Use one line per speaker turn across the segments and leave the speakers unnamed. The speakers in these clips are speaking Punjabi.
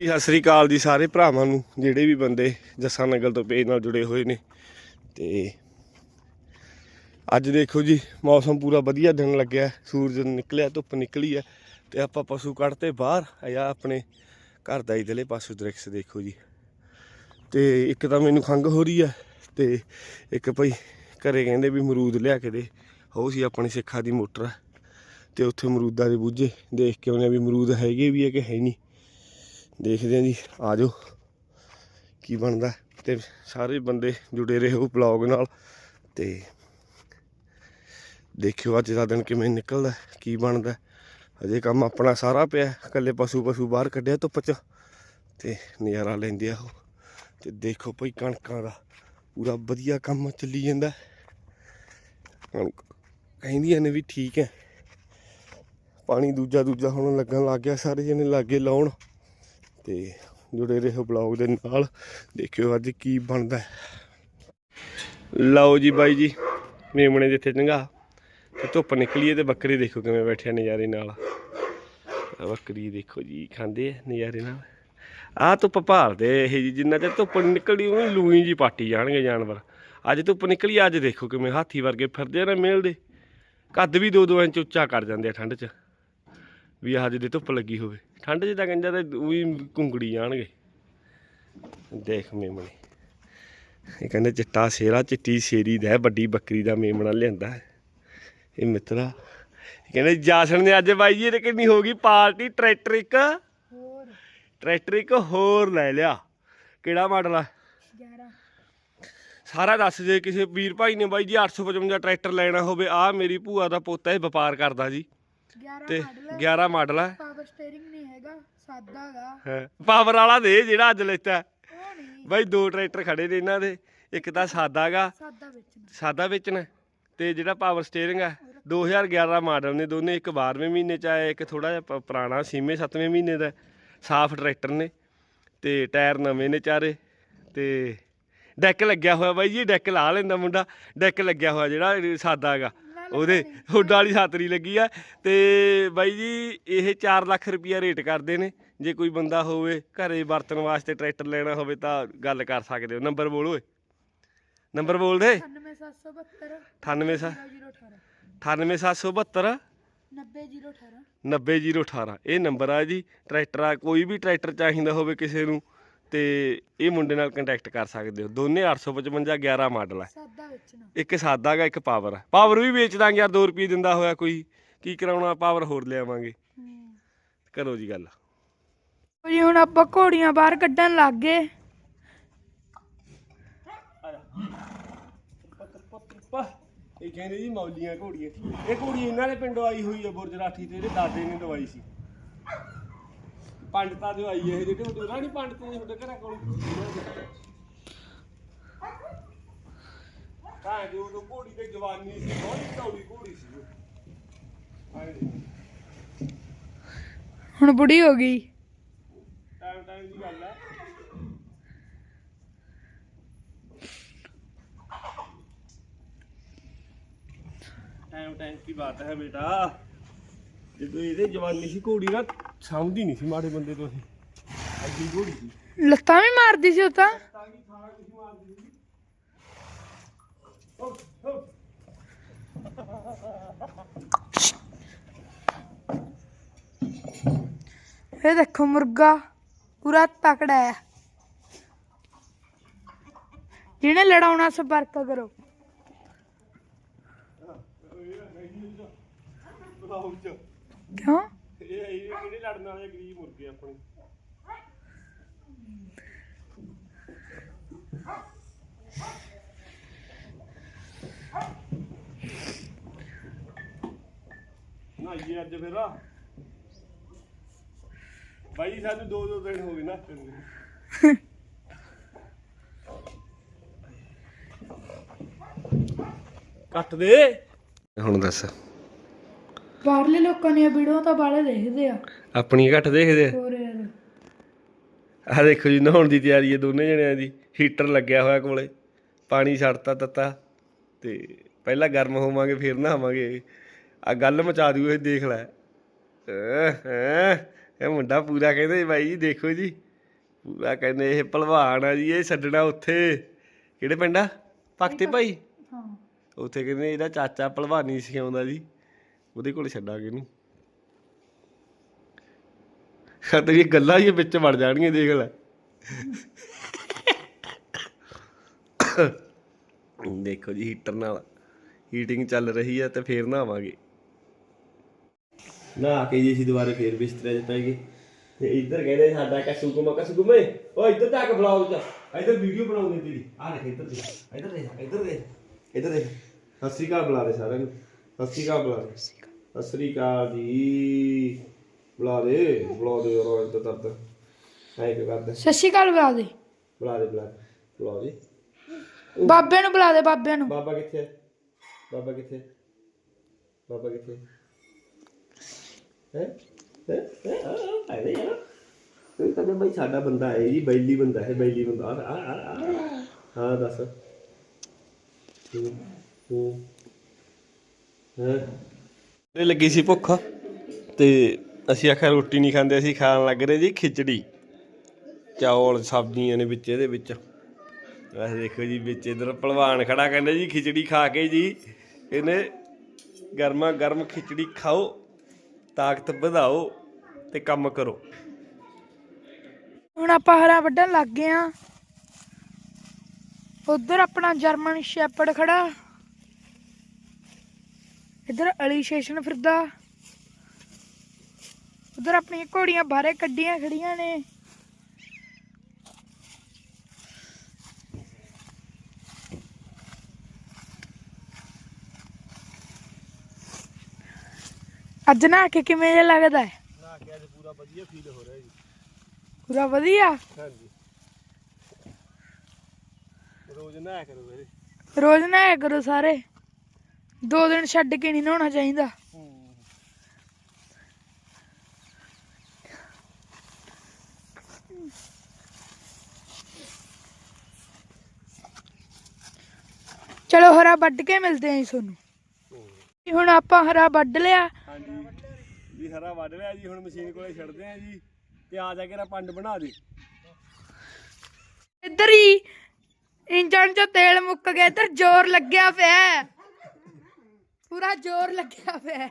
ਸਤਿ ਸ੍ਰੀ ਅਕਾਲ ਜੀ ਸਾਰੇ ਭਰਾਵਾਂ ਨੂੰ, ਜਿਹੜੇ ਵੀ ਬੰਦੇ ਜੱਸਾ ਨਗਲ ਤੋਂ ਪੇਜ ਨਾਲ ਜੁੜੇ ਹੋਏ ਨੇ। ਤੇ ਅੱਜ ਦੇਖੋ ਜੀ, ਮੌਸਮ ਪੂਰਾ ਵਧੀਆ ਦਿਨ ਲੱਗਿਆ ਸੂਰਜ ਨਿਕਲਿਆ, ਧੁੱਪ ਨਿਕਲੀ ਹੈ ਤੇ ਆਪਾਂ ਪਸ਼ੂ ਕੱਢਤੇ ਬਾਹਰ, ਆਇਆ ਆਪਣੇ ਘਰ ਦਾ ਇਧਰਲੇ ਪਾਸੋਂ ਦ੍ਰਿਸ਼ ਦੇਖੋ ਜੀ। ਤੇ ਇੱਕ ਤਾਂ ਮੈਨੂੰ ਖੰਗ ਹੋ ਰਹੀ ਹੈ ਤੇ ਇੱਕ ਭਾਈ ਘਰੇ ਕਹਿੰਦੇ ਵੀ ਮਰੂਦ ਲਿਆ ਕੇ ਦੇ। ਉਹ ਸੀ ਆਪਣੀ ਸਿੱਖਾ ਦੀ ਮੋਟਰ। ਹੈ ਤੇ ਉੱਥੇ ਅਮਰੂਦਾਂ ਦੇ ਬੂਝੇ, ਦੇਖ ਕੇ ਆਉਂਦੇ ਆ ਵੀ ਮਰੂਦ ਹੈਗੇ ਵੀ ਹੈ ਕਿ ਹੈ ਨਹੀਂ। ਦੇਖਦੇ ਹਾਂ ਜੀ ਆ ਜਾਓ ਕੀ ਬਣਦਾ? ਤੇ ਸਾਰੇ ਬੰਦੇ ਜੁੜੇ ਰਹੋ ਬਲੌਗ ਨਾਲ। ਤੇ ਦੇਖਿਓ ਅੱਜ ਦਾ ਦਿਨ ਕਿਵੇਂ ਨਿਕਲਦਾ, ਕੀ ਬਣਦਾ। ਅਜੇ ਕੰਮ ਆਪਣਾ ਸਾਰਾ ਪਿਆ, ਇਕੱਲੇ ਪਸ਼ੂ ਪਸ਼ੂ ਬਾਹਰ ਕੱਢਿਆ ਧੁੱਪ ਚ। ਤੇ ਨਜ਼ਾਰਾ ਲੈਂਦੇ ਆ ਉਹ। ਤੇ ਦੇਖੋ ਭਈ ਕਣਕਾਂ ਦਾ ਪੂਰਾ ਵਧੀਆ ਕੰਮ ਚੱਲੀ ਜਾਂਦਾ। ਕਣਕ ਕਹਿੰਦੀਆਂ ਨੇ ਵੀ ਠੀਕ ਹੈ। ਪਾਣੀ ਦੂਜਾ ਦੂਜਾ ਹੁਣ ਲੱਗਣ ਲੱਗ ਗਿਆ, ਸਾਰੇ ਜਣੇ ਲਾਗੇ ਲਾਉਣ। ਤੇ ਜੁੜੇ ਰਹੋ ਬਲੌਗ ਦੇ ਨਾਲ। ਦੇਖਿਓ ਅੱਜ ਕੀ ਬਣਦਾ ਲਓ ਜੀ ਬਾਈ ਜੀ, ਮੇਮਣੇ ਜਿੱਥੇ ਚੰਗਾ। ਤੇ ਧੁੱਪ ਨਿਕਲੀ ਹੈ ਤੇ ਬੱਕਰੀ ਦੇਖੋ ਕਿਵੇਂ ਬੈਠਿਆ ਨਜ਼ਾਰੇ ਨਾਲ। ਬੱਕਰੀ ਦੇਖੋ ਜੀ, ਖਾਂਦੇ ਆ ਨਜ਼ਾਰੇ ਨਾਲ। ਆਹ ਧੁੱਪ ਭਾਲਦੇ ਇਹ ਜੀ, ਜਿੰਨਾ ਚਿਰ ਧੁੱਪ ਨਿਕਲਦੀ ਉਹ ਲੂਈ ਜੀ ਪਾਟੀ ਜਾਣਗੇ ਜਾਨਵਰ। ਅੱਜ ਧੁੱਪ ਨਿਕਲੀ, ਅੱਜ ਦੇਖੋ ਕਿਵੇਂ ਹਾਥੀ ਵਰਗੇ ਫਿਰਦੇ ਆ ਨਾ ਮੇਲਦੇ। ਕੱਦ ਵੀ 2-2 ਇੰਚ ਉੱਚਾ ਕਰ ਜਾਂਦੇ ਆ ਠੰਡ 'ਚ। ਵੀ ਅੱਜ ਦੇ ਧੁੱਪ ਲੱਗੀ ਹੋਵੇ। ਠੰਡ 'ਚ ਤਾਂ ਕਹਿੰਦਾ ਤੇ ਉਹੀ ਕੁੰਗੜੀ ਜਾਣਗੇ। ਦੇਖ ਮੇਮਣੇ। ਇਹ ਕਹਿੰਦੇ ਚਿੱਟਾ ਸ਼ੇਰਾ ਚਿੱਟੀ ਸ਼ੇਰੀ ਦਾ ਵੱਡੀ ਬੱਕਰੀ ਦਾ ਮੇਮਣਾ ਲਿਆਂਦਾ ਹੈ। ਇਹ ਮਿੱਤਰਾ ਇਹ ਕਹਿੰਦੇ ਜਾਸਣ ਨੇ ਅੱਜ ਬਾਈ ਜੀ ਇਹ ਕਿੰਨੀ ਹੋ ਗਈ ਪਾਰਟੀ ਟਰੈਕਟਰ ਇੱਕ
ਹੋਰ।
ਟਰੈਕਟਰ ਇੱਕ ਹੋਰ ਲੈ ਲਿਆ। ਕਿਹੜਾ ਮਾਡਲ ਆ?
11
ਸਾਰਾ ਦੱਸ ਜੇ ਕਿਸੇ ਵੀਰ ਭਾਈ ਨੇ ਬਾਈ ਜੀ 855 ਟਰੈਕਟਰ ਲੈਣਾ ਹੋਵੇ ਆ ਮੇਰੀ ਭੂਆ ਦਾ ਪੋਤਾ ਇਹ ਵਪਾਰ ਕਰਦਾ ਜੀ।
11
ਤੇ
ਮਾਡਲ
11 ਮਾਡਲ ਹੈ।
ਪਾਵਰ ਸਟੀਅਰਿੰਗ ਨਹੀਂ ਹੈਗਾ ਸਾਦਾ ਹੈਗਾ
ਹਾਂ, ਪਾਵਰ ਵਾਲਾ ਦੇ ਜਿਹੜਾ ਅੱਜ ਲੈਤਾ।
ਉਹ ਨਹੀਂ।
ਬਾਈ ਦੋ ਟਰੈਕਟਰ ਖੜੇ ਨੇ ਇਹਨਾਂ ਦੇ ਇੱਕ ਤਾਂ ਸਾਦਾਗਾ
ਸਾਦਾ ਵੇਚਣਾ।
ਸਾਦਾ ਵੇਚਣਾ। ਤੇ ਜਿਹੜਾ ਪਾਵਰ ਸਟੀਅਰਿੰਗ ਹੈ 2011 ਮਾਡਲ ਨੇ ਦੋਨੇ ਇੱਕ 12ਵੇਂ ਮਹੀਨੇ ਚ ਆਇਆ ਇੱਕ ਥੋੜਾ ਜਿਹਾ ਪੁਰਾਣਾ 6ਵੇਂ 7ਵੇਂ ਮਹੀਨੇ ਦਾ। ਸਾਫ਼ ਟਰੈਕਟਰ ਨੇ। ਤੇ ਟਾਇਰ ਨਵੇਂ ਨੇ ਚਾਰੇ। ਤੇ ਡੈਕ ਲੱਗਿਆ ਹੋਇਆ ਬਾਈ ਜੀ ਡੈਕ ਲਾ ਲੈਂਦਾ ਮੁੰਡਾ। ਡੈਕ ਲੱਗਿਆ ਹੋਇਆ ਜਿਹੜਾ ਸਾਦਾ ਹੈਗਾ ਉਹਦੇ ਹੁੱਡ ਵਾਲੀ ਸਾਤਰੀ ਲੱਗੀ ਆ। ਤੇ ਬਾਈ ਜੀ ਇਹ 4 ਲੱਖ ਰੁਪਈਆ ਰੇਟ ਕਰਦੇ ਨੇ। ਜੇ ਕੋਈ ਬੰਦਾ ਹੋਵੇ ਘਰੇ ਵਰਤਣ ਵਾਸਤੇ ਟਰੈਕਟਰ ਲੈਣਾ ਹੋਵੇ ਤਾਂ ਗੱਲ ਕਰ ਸਕਦੇ ਹੋ। ਨੰਬਰ ਬੋਲ ਓਏ। ਨੰਬਰ ਬੋਲ ਦੇ।
98772
98 ਸਾ
018
98772
90018
90018 ਇਹ ਨੰਬਰ ਆ ਜੀ। ਟਰੈਕਟਰ ਆ। ਕੋਈ ਵੀ ਟਰੈਕਟਰ ਚਾਹੀਦਾ ਹੋਵੇ ਕਿਸੇ ਨੂੰ ਤੇ ਇਹ ਮੁੰਡੇ ਨਾਲ ਕੰਟੈਕਟ ਕਰ ਸਕਦੇ ਹੋ। ਦੋਨੇ 855 11 ਮਾਡਲ
ਸਾਦਾ ਵੇਚਣਾ
ਇੱਕ ਸਾਦਾ ਗਾ ਇੱਕ ਪਾਵਰ ਆ। ਪਾਵਰ ਵੀ ਵੇਚ ਦਾਂਗੇ ਯਾਰ 2 ਰੁਪਏ ਦਿੰਦਾ ਹੋਇਆ ਕੋਈ। ਕੀ ਕਰਾਉਣਾ ਪਾਵਰ ਹੋਰ ਲਿਆਵਾਂਗੇ।
ਹੂੰ।
ਕਰੋ ਜੀ ਗੱਲ।
ਜੀ ਹੁਣ ਆਪਾਂ ਘੋੜੀਆਂ ਬਾਹਰ ਕੱਢਣ ਲੱਗ ਗਏ।
ਇਹ ਕਹਿੰਦੇ ਜੀ ਮੌਲੀਆਂ ਘੋੜੀਆਂ। ਇਹ ਘੋੜੀ ਇਹਨਾਂ ਦੇ ਪਿੰਡੋਂ ਆਈ ਹੋਈ ਆ ਬੁਰਜ ਰਾਠੀ ਤੇ ਇਹਦੇ ਦਾਦੇ ਨੇ ਦਵਾਈ ਸੀ। ਪੰਡਤਾਂ ਦੇ ਆਈ ਇਹ ਜਿਹੜੇ ਉਹਦੇ ਨਹੀਂ ਪੰਡਤ ਨੇ ਤੁਹਾਡੇ ਘਰਾਂ ਕੋਲ। ਤਾਂ ਜੋ ਉਹ ਘੋੜੀ ਤੇ ਜਵਾਨੀ ਸੀ ਬਹੁਤ ਚੌੜੀ ਘੋੜੀ ਸੀ ਉਹ। ਆਏ
ਹੁਣ ਬੁੜੀ ਹੋ ਗਈ।
ਟਾਈਮ ਟਾਈਮ ਦੀ ਗੱਲ ਹੈ। ਟਾਈਮ ਟਾਈਮ ਦੀ ਬਾਤ ਹੈ ਬੇਟਾ। ਜਦੋਂ ਇਹਦੇ ਜਵਾਨੀ ਸੀ ਘੋੜੀ ਨਾ ਸਮਝਦੀ ਨਹੀਂ ਸੀ ਮਾੜੇ ਬੰਦੇ ਤੋਂ ਇਹ ਐਡੀ ਘੋੜੀ ਸੀ
ਲੱਤਾਂ ਵੀ ਮਾਰਦੀ ਸੀ ਉਹ ਤਾਂ
ਤਾਂ ਕਿ ਖਾਣਾ ਕੁਝ ਮਾਰਦੀ ਸੀ ਹੋ ਹੋ
ਇਹ ਦੇਖੋ ਮੁਰਗਾ ਪੂਰਾ ਤਕੜਾ ਹੈ ਜਿਹਨੇ ਲੜਾਉਣਾ ਸੰਪਰਕ ਕਰੋ
ਬਲਾਉ ਚ
ਕਿਉਂ?
ਇਹ ਇਹ ਕਿਹੜੇ ਲੜਨ ਵਾਲੇ ਗਰੀਬ ਮੁਰਗੇ ਆਪਣੇ ਨਾ ਇਹ ਅੱਜ ਫਿਰ। ਬਾਈ ਜੀ ਸਾਨੂੰ ਦੋ ਦੋ ਦਿਨ ਹੋ ਗਏ ਨਾ। ਕੱਟ ਦੇ। ਹੁਣ ਦੱਸ।
ਬਾਹਰਲੇ ਲੋਕਾਂ ਦੀਆਂ ਵੀਡੀਓ ਤਾਂ ਬਾਹਲੇ ਦੇਖਦੇ ਆ।
ਆਪਣੀ ਘੱਟ ਦੇਖਦੇ ਆ।
ਹੋਰ ਯਾਰ।
ਆ ਦੇਖੋ ਜੀ ਨਹਾਉਣ ਦੀ ਤਿਆਰੀ ਹੈ ਦੋਨੇ ਜਣਿਆਂ ਦੀ। ਹੀਟਰ ਲੱਗਿਆ ਹੋਇਆ ਕੋਲੇ ਪਾਣੀ ਛੱਡਤਾ ਤੱਤਾ ਤੇ ਪਹਿਲਾਂ ਗਰਮ ਹੋਵਾਂਗੇ ਫਿਰ ਨਹਾਵਾਂਗੇ। ਆ ਗੱਲ ਮਚਾ ਦਿਓ ਇਹ ਦੇਖ ਲੈ। ਇਹ ਮੁੰਡਾ ਪੂਰਾ ਕਹਿੰਦੇ ਬਾਈ ਜੀ ਦੇਖੋ ਜੀ। ਪੂਰਾ ਕਹਿੰਦੇ ਇਹ ਭਲਵਾਨ ਆ ਜੀ ਇਹ ਛੱਡਣਾ ਉੱਥੇ। ਕਿਹੜੇ ਪਿੰਡ ਆ? ਭਗਤੇ ਭਾਈ?
ਹਾਂ।
ਉੱਥੇ ਕਹਿੰਦੇ ਇਹਦਾ ਚਾਚਾ ਭਲਵਾਨੀ ਸਿਖਾਉਂਦਾ ਜੀ। ਉਹਦੇ ਕੋਲ ਛੱਡਾਂਗੇ ਇਹਨੂੰ ਖਤ ਇਹ ਗੱਲਾਂ ਹੀ ਵਿੱਚ ਵੜ ਜਾਣਗੀਆਂ, ਦੇਖ ਲੈ। ਦੇਖੋ ਜੀ ਹੀਟਰ ਨਾਲ ਹੀਟਿੰਗ ਚੱਲ ਰਹੀ ਹੈ ਤੇ ਫੇਰ ਨਹਾਵਾਂਗੇ। ਨਹਾ ਕੇ ਜੀ ਅਸੀਂ ਦੁਬਾਰੇ ਫੇਰ ਬਿਸਤਰੇ 'ਚ ਪੈ ਗਏ। ਤੇ ਇੱਧਰ ਕਹਿੰਦੇ ਸਾਡਾ ਕਸੂ ਕੁਮਾ ਕਸੂ ਕੁਮੇ ਓ ਇੱਧਰ ਜਾ ਕੇ ਬੁਲਾਓ ਇੱਧਰ ਵੀਡੀਓ ਬਣਾਉਂਦੇ ਤੇਰੀ। ਆ ਦੇਖ ਇੱਧਰ ਦੇਖ ਇੱਧਰ ਦੇਖ ਇੱਧਰ ਦੇਖ ਇੱਧਰ ਦੇਖ ਸਤਿ ਸ੍ਰੀ ਅਕਾਲ ਬੁਲਾ ਰਹੇ ਸਾਰਿਆਂ ਨੂੰ। ਸਤਿ ਸ੍ਰੀ ਅਕਾਲ ਬੁਲਾ ਦੇ ਸਤਿ ਸ੍ਰੀ ਅਕਾਲ ਜੀ। ਬੁਲਾ ਦੇ ਬੁਲਾ ਦੇ ਯਾਰ ਇੱਧਰ ਦਰਦ ਐ ਕਿ ਕਰਦੇ
ਸਤਿ ਸ਼੍ਰੀ ਅਕਾਲ ਬੁਲਾ ਦੇ
ਬੁਲਾ ਦੇ ਬੁਲਾ ਦੇ ਬੁਲਾਓ ਜੀ
ਬਾਬੇ ਨੂੰ ਬੁਲਾ ਦੇ ਬਾਬੇ ਨੂੰ।
ਬਾਬਾ ਕਿੱਥੇ ਹੈ? ਬਾਬਾ ਕਿੱਥੇ ਹੈ? ਬਾਬਾ ਕਿੱਥੇ ਹੈ? ਹੈ? ਹੈ? ਆਏ ਯਾਰ ਕੋਈ ਕਹਿੰਦਾ ਬਈ ਸਾਡਾ ਬੰਦਾ ਹੈ ਜੀ ਬੈਲੀ ਬੰਦਾ ਹੈ ਬੈਲੀ ਬੰਦਾ। ਆ ਆ ਆ, ਆ। ਹਾਂ ਦੱਸ। ਹੂੰ ਹੂੰ। ਹੈ ਲੱਗੀ ਸੀ ਭੁੱਖ ਤੇ ਅਸੀਂ ਆਖਿਆ ਰੋਟੀ ਨਹੀਂ ਖਾਂਦੇ, ਅਸੀਂ ਖਾਣ ਲੱਗ ਰਹੇ ਜੀ ਖਿਚੜੀ। ਚੌਲ, ਸਬਜ਼ੀਆਂ ਨੇ ਵਿੱਚ, ਇਹਦੇ ਵਿੱਚ। ਵੈਸੇ ਦੇਖੋ ਜੀ, ਵਿੱਚ ਇਧਰ ਪਹਿਲਵਾਨ ਖੜਾ ਕਹਿੰਦਾ ਜੀ, ਖਿਚੜੀ ਖਾ ਕੇ ਜੀ। ਇਹਨੇ ਗਰਮਾ ਗਰਮ ਖਿਚੜੀ ਖਾਓ, ਤਾਕਤ ਵਧਾਓ ਤੇ ਕੰਮ ਕਰੋ।
ਹੁਣ ਆਪਾਂ ਹਰਾ ਵੱਢਣ ਲੱਗ ਗਏ ਆ। ਉਧਰ ਆਪਣਾ ਜਰਮਨ ਸ਼ੈਪਰਡ ਖੜਾ। ਇੱਧਰ ਅਲੀ ਸਟੇਸ਼ਨ ਫਿਰਦਾ। ਉਧਰ ਆਪਣੀਆਂ ਘੋੜੀਆਂ ਬਾਹਰੇ ਕੱਢੀਆਂ ਖੜੀਆਂ ਨੇ। ਅੱਜ ਨਾ ਕੇ ਕਿਵੇਂ ਜਿਹਾ ਲੱਗਦਾ ਹੈ?
ਨਾ ਕਿ ਅੱਜ ਪੂਰਾ ਵਧੀਆ ਫੀਲ ਹੋ ਰਿਹਾ ਜੀ।
ਪੂਰਾ ਵਧੀਆ?
ਹਾਂਜੀ। ਰੋਜ਼ ਨਾ ਕਰੋ ਵੀਰੇ।
ਰੋਜ਼ ਨਹਾਇਆ ਕਰੋ ਸਾਰੇ? ਦੋ ਦਿਨ ਛੱਡ ਕੇ ਨਹੀਂ ਨਹਾਉਣਾ ਚਾਹੀਦਾ। ਚਲੋ ਹਰਾ ਵੱਢ ਕੇ ਮਿਲਦੇ ਆਂ ਤੁਹਾਨੂੰ। ਹੁਣ ਆਪਾਂ ਹਰਾ ਵੱਢ ਲਿਆ।
ਹਾਂਜੀ। ਜੀ ਹਰਾ ਵੱਢ ਲਿਆ ਜੀ ਹੁਣ ਮਸ਼ੀਨ ਕੋਲੇ ਛੱਡਦੇ ਆ ਜੀ ਤੇ ਆ ਜਾ ਕੇ ਨਾ ਪੰਡ ਬਣਾ ਦੇ।
ਇੱਧਰ ਹੀ ਇੰਜਣ 'ਚ ਤੇਲ ਮੁੱਕ ਗਿਆ ਇੱਧਰ ਜ਼ੋਰ ਲੱਗਿਆ ਪਿਆ। ਪੂਰਾ ਜ਼ੋਰ ਲੱਗਿਆ ਪਿਆ।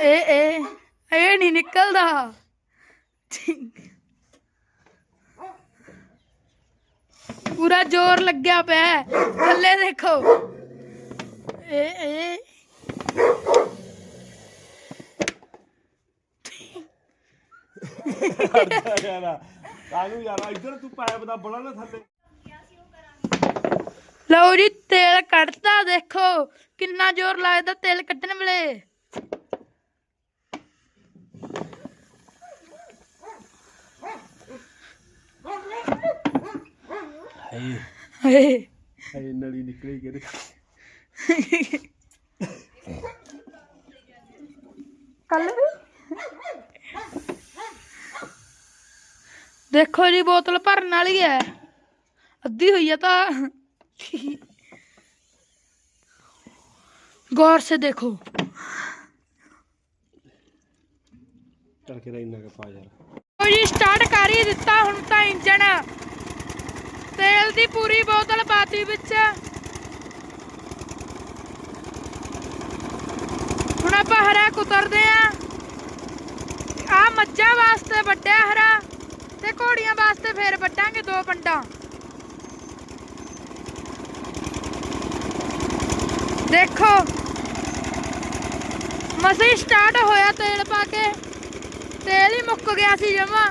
ਏ ਇਹ ਇਹ ਨਹੀਂ ਨਿਕਲਦਾ। ਪੂਰਾ ਜ਼ੋਰ ਲੱਗਿਆ ਪਿਆ। ਥੱਲੇ ਦੇਖੋ। ਇਹ ਇਹ।
ਯਾਰਾ। ਕਾਹਨੂੰ ਯਾਰਾ, ਇੱਧਰ ਤੂੰ ਪਾਇਪ ਦਾ ਬੜਾ ਨਾ ਥੱਲੇ।
ਲਓ ਜੀ ਤੇਲ ਕੱਢਤਾ ਦੇਖੋ ਕਿੰਨਾ ਜ਼ੋਰ ਲੱਗਦਾ ਤੇਲ ਕੱਢਣ ਵੇਲੇ।
ਹਾਏ।
ਹਾਏ।
ਹਾਏ ਨਲੀ ਨਿਕਲੀ ਕਿਹਦੇ
ਕੱਲ ਵੀ? ਦੇਖੋ ਜੀ ਬੋਤਲ ਭਰਨ ਵਾਲੀ ਹੈ। ਅੱਧੀ ਹੋਈ ਹੈ ਤਾਂ।
ਕੁ ਪਾ ਯਾਰ।
ਉਹ ਜੀ ਸਟਾਰਟ ਕਰ ਹੀ ਦਿੱਤਾ ਹੁਣ ਤਾਂ ਇੰਜਣ ਤੇਲ ਦੀ ਪੂਰੀ ਬੋਤਲ ਪਾਤੀ ਵਿੱਚ। ਹੁਣ ਆਪਾਂ ਹਰਾ ਕੁਤਰਦੇ ਆ ਆ ਮੱਝਾਂ ਵਾਸਤੇ ਵੱਡਿਆ ਹਰਾ ਤੇ ਘੋੜੀਆਂ ਵਾਸਤੇ ਫੇਰ ਵੱਡਾਂਗੇ ਦੋ ਪੰਡਾਂ। ਦੇਖੋ। ਮਸੀਂ ਸਟਾਰਟ ਹੋਇਆ ਤੇਲ ਪਾ ਕੇ। ਤੇਲ ਹੀ ਮੁੱਕ ਗਿਆ ਸੀ ਜਮਾ।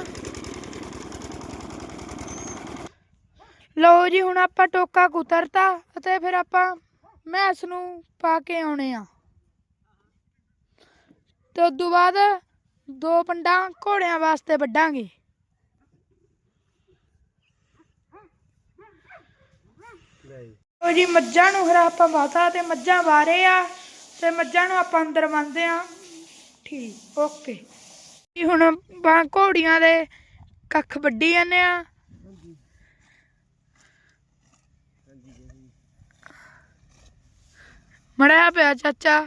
ਲਓ ਜੀ, ਹੁਣ ਆਪਾਂ ਟੋਕਾ ਕੁਤਰਤਾ ਅਤੇ ਫਿਰ ਆਪਾਂ ਮੈਸ ਨੂੰ ਪਾ ਕੇ ਆਉਣੇ ਆ। ਤੇ ਉਦੋਂ ਬਾਅਦ ਦੋ ਪੰਡਾਂ ਘੋੜਿਆਂ ਵਾਸਤੇ ਵੱਢਾਂਗੇ।
ਲੈ ਜੀ
ਜੀ, ਮੱਝਾਂ ਨੂੰ ਹਰਾ ਆਪਾਂ ਵਾਤਾ ਤੇ ਮੱਝਾਂ ਵਾਰੇ ਆ, ਤੇ ਮੱਝਾਂ ਨੂੰ ਆਪਾਂ ਅੰਦਰ ਬੰਨਦੇ ਆ ਠੀਕ, ਓਕੇ। ਜੀ, ਹੁਣ ਬਾ ਘੋੜੀਆਂ ਦੇ ਕੱਖ ਵੱਢੀ ਜਾਂਦੇ ਆ ਮੜਿਆ ਪਿਆ ਚਾਚਾ।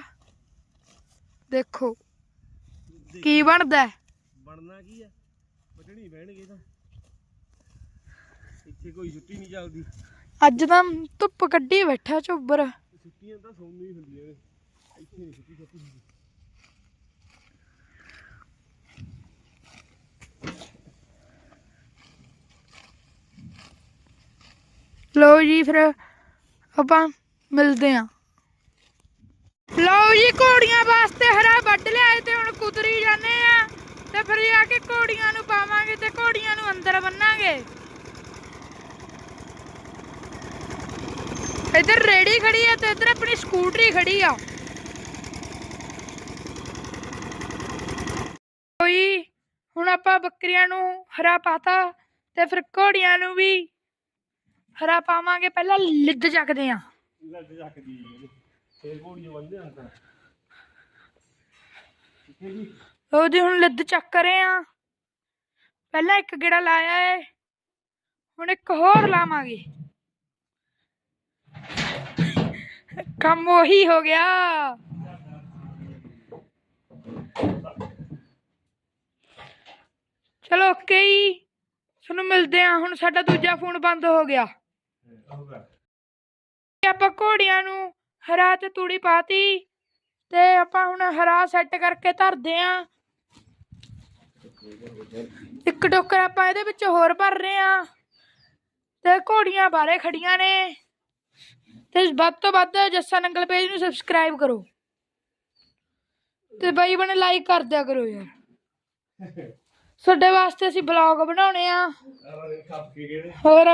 ਦੇਖੋ, ਕੀ ਬਣਦਾ
ਬਣਨਾ ਕੀ ਆ ਵੱਢਣੀ ਬਹਿਣਗੇ ਤਾਂ। ਇੱਥੇ ਕੋਈ ਛੁੱਟੀ ਨਹੀਂ ਚੱਲਦੀ।
ਅੱਜ ਤਾਂ ਧੁੱਪ ਕੱਢੀ ਬੈਠਾ ਝੋਬਰ
ਛੁੱਟੀਆਂ ਤਾਂ ਸੌਣੀ ਹੀ ਹੁੰਦੀਆਂ ਨੇ। ਇੱਥੇ ਨਹੀਂ ਛੁੱਟੀ ਛੁੱਟੀ ਹੁੰਦੀ।
ਲਓ ਜੀ ਫਿਰ ਆਪਾਂ ਮਿਲਦੇ ਆਂ ਲਓ ਜੀ ਘੋੜੀਆਂ ਵਾਸਤੇ ਹਰਾ ਵੱਢ ਲਿਆਏ ਤੇ ਹੁਣ ਕੁਤਰੀ ਜਾਂਦੇ ਆ ਤੇ ਫਿਰ ਜਾ ਕੇ ਘੋੜੀਆਂ ਨੂੰ ਪਾਵਾਂਗੇ ਤੇ ਘੋੜੀਆਂ ਨੂੰ ਅੰਦਰ ਬੰਨਾਂਗੇ। ਇੱਧਰ ਰੇੜੀ ਖੜੀ ਆ ਤੇ ਇੱਧਰ ਆਪਣੀ ਸਕੂਟਰੀ ਖੜੀ ਆ। ਕੋਈ ਹੁਣ ਆਪਾਂ ਬੱਕਰੀਆਂ ਨੂੰ ਹਰਾ ਪਾਤਾ ਤੇ ਫਿਰ ਘੋੜੀਆਂ ਨੂੰ ਵੀ ਹਰਾ ਪਾਵਾਂਗੇ ਪਹਿਲਾਂ ਲਿੱਦ ਚੱਕਦੇ ਆ।
ਲੱਗ ਚੱਕਦੀ ਹੈ ਫੇਰ ਘੋੜੀਆਂ ਬੰਦੇ ਆਂ ਤਾਂ। ਠੀਕ ਹੈ ਜੀ।
ਉਹਦੀ ਹੁਣ ਲਿੱਦ ਚੱਕ ਰਹੇ ਆ। ਪਹਿਲਾਂ ਇੱਕ ਗੇੜਾ ਲਾਇਆ ਏ ਹੁਣ ਇੱਕ ਹੋਰ ਲਾਵਾਂਗੇ। ਕੰਮ ਉਹੀ ਹੋ ਗਿਆ। ਚਲੋ ਓਕੇ ਤੁਹਾਨੂੰ ਮਿਲਦੇ ਆ ਹੁਣ ਸਾਡਾ ਦੂਜਾ ਫੋਨ ਬੰਦ ਹੋ ਗਿਆ। ਆਪਾਂ ਘੋੜਿਆਂ ਨੂੰ ਹਰਾ ਤੇ ਤੂੜੀ ਪਾਤੀ। ਤੇ ਆਪਾਂ ਹੁਣ ਹਰਾ ਸੈੱਟ ਕਰਕੇ ਧਰਦੇ ਆ ਇੱਕ ਟੋਕਰ ਆਪਾਂ ਇਹਦੇ ਵਿੱਚ ਹੋਰ ਭਰ ਰਹੇ ਆ ਤੇ ਘੋੜੀਆਂ ਬਾਰੇ ਖੜੀਆਂ ਨੇ। ਤੇ ਵੱਧ ਤੋਂ ਵੱਧ ਜੱਸਾ ਨੰਗਲ ਪੇਜ ਨੂੰ ਸਬਸਕ੍ਰਾਈਬ ਕਰੋ। ਤੇ ਬਾਈ ਬਣੇ ਲਾਈਕ ਕਰ ਦਿਆ ਕਰੋ ਯਾਰ। ਤੁਹਾਡੇ ਵਾਸਤੇ ਅਸੀਂ ਬਲੌਗ ਬਣਾਉਣੇ ਆ।
ਆਹ ਦੇ ਖੱਪ ਕੇ ਗਏ ਨੇ
ਹੋਰ,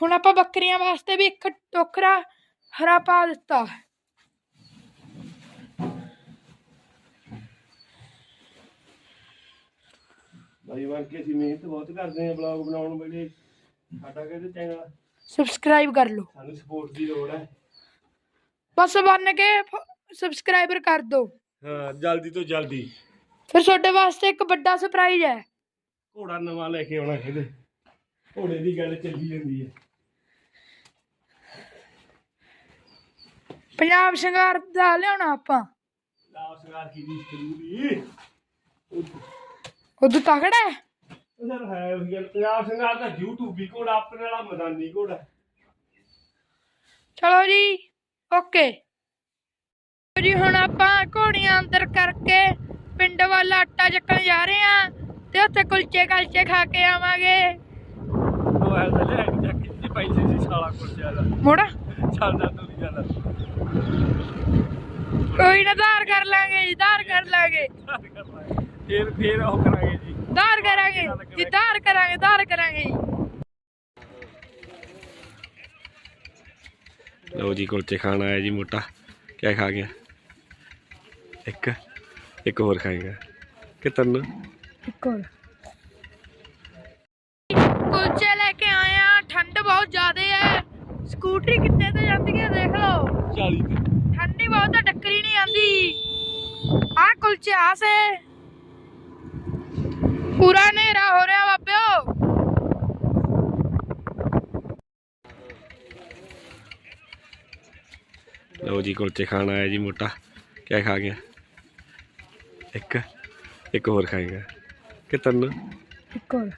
ਹੁਣ ਆਪਾਂ ਬੱਕਰੀਆਂ ਵਾਸਤੇ ਵੀ ਇੱਕ ਟੋਕਰਾ ਹਰਾ ਪਾ ਦਿੱਤਾ।
ਬਾਈ ਬਣ ਕੇ ਅਸੀਂ ਮਿਹਨਤ ਬਹੁਤ ਕਰਦੇ ਆਂ ਬਲੌਗ ਬਣਾਉਣ ਵੇਲੇ। ਸਾਡਾ ਕਹਿੰਦੇ ਚੈਨਲ
ਸਬਸਕ੍ਰਾਈਬ ਕਰ ਲਓ।
ਸਾਨੂੰ ਸਪੋਰਟ ਦੀ ਲੋੜ ਹੈ।
ਬਸ ਬਣ ਕੇ ਸਬਸਕ੍ਰਾਈਬਰ ਕਰ ਦਿਓ
ਹਾਂ ਜਲਦੀ ਤੋਂ ਜਲਦੀ।
ਫਿਰ ਤੁਹਾਡੇ ਵਾਸਤੇ ਇੱਕ ਵੱਡਾ ਸਰਪ੍ਰਾਈਜ਼ ਹੈ।
ਘੋੜਾ ਨਵਾਂ ਲੈ ਕੇ ਆਉਣਾ ਕਹਿੰਦੇ ਘੋੜੇ ਦੀ ਗੱਲ ਚੱਲੀ ਜਾਂਦੀ ਹੈ।
ਪੰਜਾਬ ਸ਼ਿੰਗਾਰ ਦਾ ਲਿਆਉਣਾ ਆਪਾਂ।
ਲਾਓ ਸੰਗਾਰ ਕੀ ਦੀ ਜ਼ਰੂਰੀ
ਉਦੋਂ ਤਗੜਾ ਹੈ।
ਉਹ ਹੈ ਉਹ ਗੱਲ ਪੰਜਾਬ ਸੰਗਾਰ ਦਾ YouTube ਹੀ ਘੋੜਾ ਆਪਣੇ ਵਾਲਾ ਮੈਦਾਨੀ ਘੋੜਾ।
ਚਲੋ ਜੀ ਓਕੇ। ਜੀ ਹੁਣ ਆਪਾਂ ਘੋੜੀਆਂ ਅੰਦਰ ਕਰਕੇ ਪਿੰਡ ਵੱਲ ਆਟਾ ਚੱਕਣ ਜਾ ਰਹੇ ਆ ਤੇ ਉੱਥੇ ਕੁਲਚੇ ਕਲਚੇ ਖਾ ਕੇ ਆਵਾਂਗੇ।
ਉਹ ਹੈ ਤਾਂ ਲੈ ਕੇ ਚੱਕੀ ਦੀ ਪੈਸੇ ਸੀ ਸਾਲਾ ਕੋਲ ਜ਼ਿਆਦਾ
ਮੋੜਾ।
ਚੱਲਦਾ ਤੂੰ ਜ਼ਿਆਦਾ
ਕੋਈ ਨਾ ਧਾਰ ਕਰ ਲਾਂਗੇ ਜੀ ਧਾਰ ਕਰ ਲਾਂਗੇ।
ਫੇਰ ਫੇਰ ਉਹ ਕਰਾਂਗੇ ਜੀ।
ਧਾਰ ਕਰਾਂਗੇ ਜੀ ਧਾਰ ਕਰਾਂਗੇ ਧਾਰ ਕਰਾਂਗੇ ਜੀ।
ਲਓ ਜੀ ਕੁਲਚੇ ਖਾਣ ਆਇਆ ਜੀ ਮੋਟਾ। ਕਿਆ ਖਾ ਗਿਆ? ਇੱਕ ਇੱਕ ਹੋਰ ਖਾਏਗਾ। ਕਿ ਤੈਨੂੰ?
ਇੱਕ ਹੋਰ। ਕੁਲਚੇ ਲੈ ਕੇ ਆਏ ਆ ਠੰਡ ਬਹੁਤ ਜ਼ਿਆਦੇ ਹੈ ਸਕੂਟਰੀ ਕਿੱਥੇ ਤੇ ਜਾਂਦੀ ਹੈ ਦੇਖ ਲਓ।
40 ਤੇ।
ਠੰਡੀ ਬਹੁਤ ਆ ਟੱਕਰੀ ਨਹੀਂ ਆਂਦੀ ਆ ਕੁਲਚੇ ਆ ਸੇ। ਪੂਰਾ ਹਨੇਰਾ ਹੋ ਰਿਹਾ ਬਾਬਿਓ।
ਲਓ ਜੀ ਕੁਲਚੇ ਖਾਣ ਆਇਆ ਜੀ ਮੋਟਾ। ਕਿਆ ਖਾ ਗਿਆ? ਇੱਕ ਇੱਕ ਹੋਰ ਖਾਏਗਾ। ਕਿ ਤੈਨੂੰ?
ਇੱਕ ਹੋਰ।